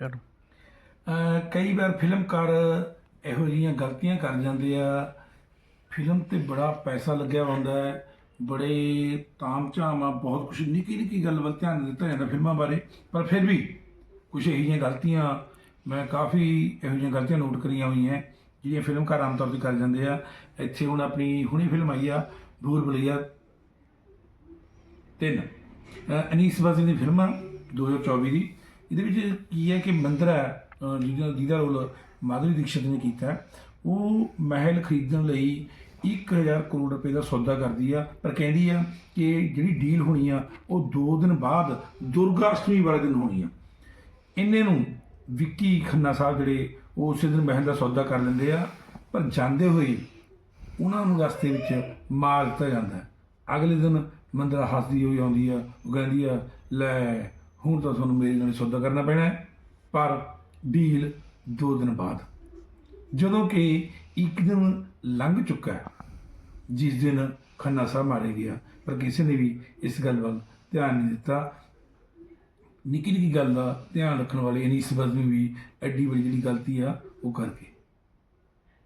ਚਲੋ। ਕਈ ਵਾਰ ਫਿਲਮਕਾਰ ਇਹੋ ਜਿਹੀਆਂ ਗਲਤੀਆਂ ਕਰ ਜਾਂਦੇ ਆ। ਫਿਲਮ ਤੇ ਬੜਾ ਪੈਸਾ ਲੱਗਿਆ ਹੁੰਦਾ ਹੈ। ਬੜੇ ਤਾਮ ਝਾਮ ਆ, ਬਹੁਤ ਕੁਝ ਨਿੱਕੀ ਨਿੱਕੀ ਗੱਲ ਵੱਲ ਧਿਆਨ ਦਿੱਤਾ ਜਾਂਦਾ ਫਿਲਮਾਂ ਬਾਰੇ। ਪਰ ਫਿਰ ਵੀ ਕੁਝ ਇਹੋ ਜਿਹੀਆਂ ਗਲਤੀਆਂ, ਮੈਂ ਕਾਫੀ ਇਹੋ ਜਿਹੀਆਂ ਗਲਤੀਆਂ ਨੋਟ ਕਰੀਆਂ ਹੋਈਆਂ ਜਿਹੜੀਆਂ ਫਿਲਮਕਾਰ ਆਮ ਤੌਰ ਤੇ ਕਰ ਜਾਂਦੇ ਆ। ਇੱਥੇ ਹੁਣ ਆਪਣੀ ਹੁਣੀ ਫਿਲਮ ਆਈ ਆ ਭੂਲ ਭੁਲਈਆ ਤਿੰਨ। ਅਹ ਅਨੀਸ ਬਾਜ਼ੀ ਦੀ ਫਿਲਮ ਆ 2024 ਦੀ। ਇਹਦੇ ਵਿੱਚ ਕੀ ਹੈ ਕਿ ਮੰਦਰਾ ਅਹ ਜਿਹਦਾ ਜਿਹਦਾ ਰੋਲ ਮਾਧੁਰੀ ਦੀਕਸ਼ਿਤ ਨੇ ਕੀਤਾ ਉਹ ਮਹਿਲ ਖਰੀਦਣ ਲਈ 1000 ਕਰੋੜ ਰੁਪਏ ਦਾ ਸੌਦਾ ਕਰਦੀ ਆ, ਪਰ ਕਹਿੰਦੀ ਆ ਕਿ ਜਿਹੜੀ ਡੀਲ ਹੋਣੀ ਆ, ਉਹ 2 ਦਿਨ ਬਾਅਦ ਦੁਰਗਾ ਅਸ਼ਟਮੀ ਵਾਲੇ ਦਿਨ ਹੋਣੀ ਆ। ਇੰਨੇ ਨੂੰ ਵਿੱਕੀ ਖੰਨਾ ਸਾਹਿਬ ਜਿਹੜੇ ਉਹ ਉਸੇ ਦਿਨ ਮਹਿਲ ਦਾ ਸੌਦਾ ਕਰ ਲੈਂਦੇ ਆ, ਪਰ ਜਾਂਦੇ ਹੋਏ ਉਹਨਾਂ ਨੂੰ ਰਸਤੇ ਵਿੱਚ ਮਾਰ ਦਿੱਤਾ ਜਾਂਦਾ ਅਗਲੇ ਦਿਨ ਮੰਦਰਾ ਹੱਸਦੀ ਹੋਈ ਆਉਂਦੀ ਆ, ਉਹ ਕਹਿੰਦੀ ਆ, ਲੈ ਹੁਣ ਤਾਂ ਤੁਹਾਨੂੰ ਮੇਰੇ ਨਾਲ ਸੌਦਾ ਕਰਨਾ ਪੈਣਾ ਹੈ, ਪਰ ਡੀਲ 2 ਦਿਨ ਬਾਅਦ। ਜਦੋਂ ਕਿ ਇੱਕ ਦਿਨ ਲੰਘ ਚੁੱਕਾ ਹੈ ਜਿਸ ਦਿਨ ਖੰਨਾ ਸਾਹਿਬ ਮਾਰੇ ਗਿਆ। ਪਰ ਕਿਸੇ ਨੇ ਵੀ ਇਸ ਗੱਲ ਵੱਲ ਧਿਆਨ ਨਹੀਂ ਦਿੱਤਾ। ਨਿੱਕੀ ਨਿੱਕੀ ਗੱਲ ਦਾ ਧਿਆਨ ਰੱਖਣ ਵਾਲੇ ਅਨੀਸ ਬਜ਼ਮੀ ਵੀ ਐਡੀ ਵੱਡੀ ਜਿਹੜੀ ਗਲਤੀ ਆ ਉਹ ਕਰਕੇ।